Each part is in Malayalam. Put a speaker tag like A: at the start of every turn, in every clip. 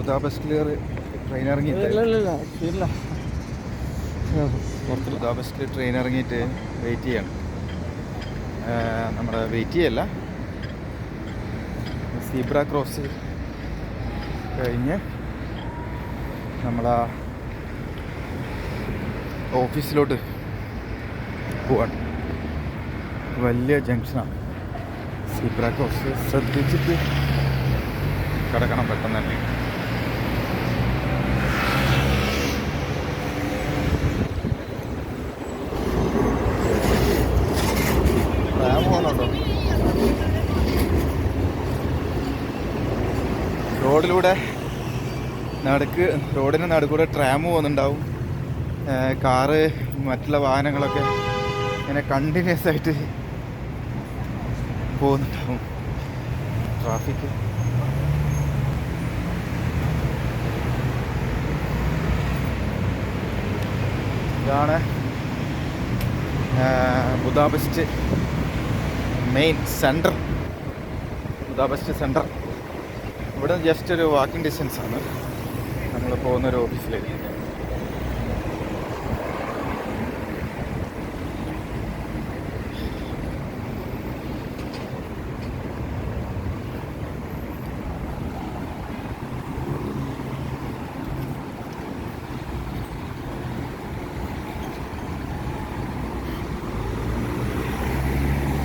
A: ബുദാപെസ്റ്റിൽ ട്രെയിൻ ഇറങ്ങിയിട്ട്. ബുദാപെസ്റ്റിൽ ട്രെയിൻ ഇറങ്ങിയിട്ട് വെയിറ്റ് ചെയ്യണം. നമ്മുടെ വെയിറ്റ് ചെയ്യല്ല. സീബ്ര ക്രോസ് കഴിഞ്ഞ് നമ്മളാ ഓഫീസിലോട്ട് പോവാണ്. വലിയ ജംഗ്ഷനാണ് സീബ്ര ക്രോസ് ശ്രദ്ധിച്ചിട്ട് കിടക്കണം പെട്ടെന്ന് തന്നെ ട്രാം പോകുന്നുണ്ടോ റോഡിലൂടെ നടുക്ക് റോഡിന് നടുക്കൂടെ ട്രാം പോകുന്നുണ്ടാവും. കാറ് മറ്റുള്ള വാഹനങ്ങളൊക്കെ ഇങ്ങനെ കണ്ടിന്യൂസ് ആയിട്ട് പോകുന്നുണ്ടാവും. ട്രാഫിക് ഇതാണ് Budapest main centre Budapest centre ഇവിടെ ജസ്റ്റ് ഒരു വാക്കിംഗ് ഡിസ്റ്റൻസ് ആണ്. നമ്മൾ പോകുന്ന ഒരു ഓഫീസിലേക്ക്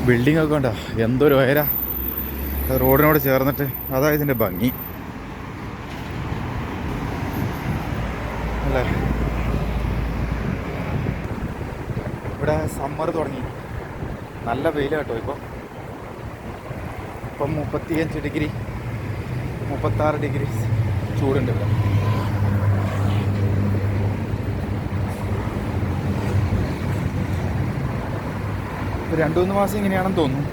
A: ബിൽഡിംഗ് ഒക്കെ ഉണ്ടോ എന്തൊരു ഉയര റോഡിനോട് ചേർന്നിട്ട് അതാ ഇതിന്റെ ഭംഗി. അല്ലേ? ഇവിടെ സമ്മർ തുടങ്ങി. നല്ല വെയിൽ കേട്ടോ ഇപ്പോൾ ഇപ്പം മുപ്പത്തിയഞ്ച് ഡിഗ്രി മുപ്പത്താറ് ഡിഗ്രി ചൂടുണ്ട് ഇവിടെ. ഒരു രണ്ട് മൂന്ന് മാസം ഇങ്ങനെയാണെന്ന് തോന്നുന്നു.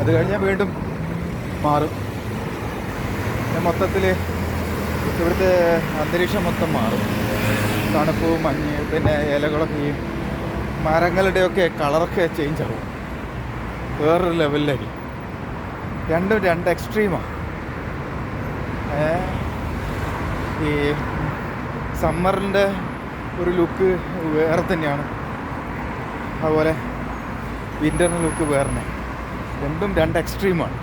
A: അത് കഴിഞ്ഞാൽ വീണ്ടും മാറും. മൊത്തത്തിൽ ഇവിടുത്തെ അന്തരീക്ഷം മൊത്തം മാറും. തണുപ്പ് മഞ്ഞ് പിന്നെ ഇലകളൊക്കെ ഈ മരങ്ങളുടെയൊക്കെ കളറൊക്കെ ചേഞ്ച് ആവും. വേറൊരു ലെവലിലേക്ക് രണ്ടും രണ്ട് എക്സ്ട്രീമാണ് ഈ സമ്മറിന്റെ ഒരു ലുക്ക് വേറെ തന്നെയാണ്. അതുപോലെ വിന്ററിന്റെ ലുക്ക് വേറെ രണ്ടും രണ്ട് എക്സ്ട്രീമാണ്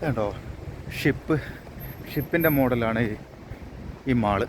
A: കേട്ടോ ഷിപ്പ് ഷിപ്പിന്റെ മോഡലാണ് ഈ മാൾ.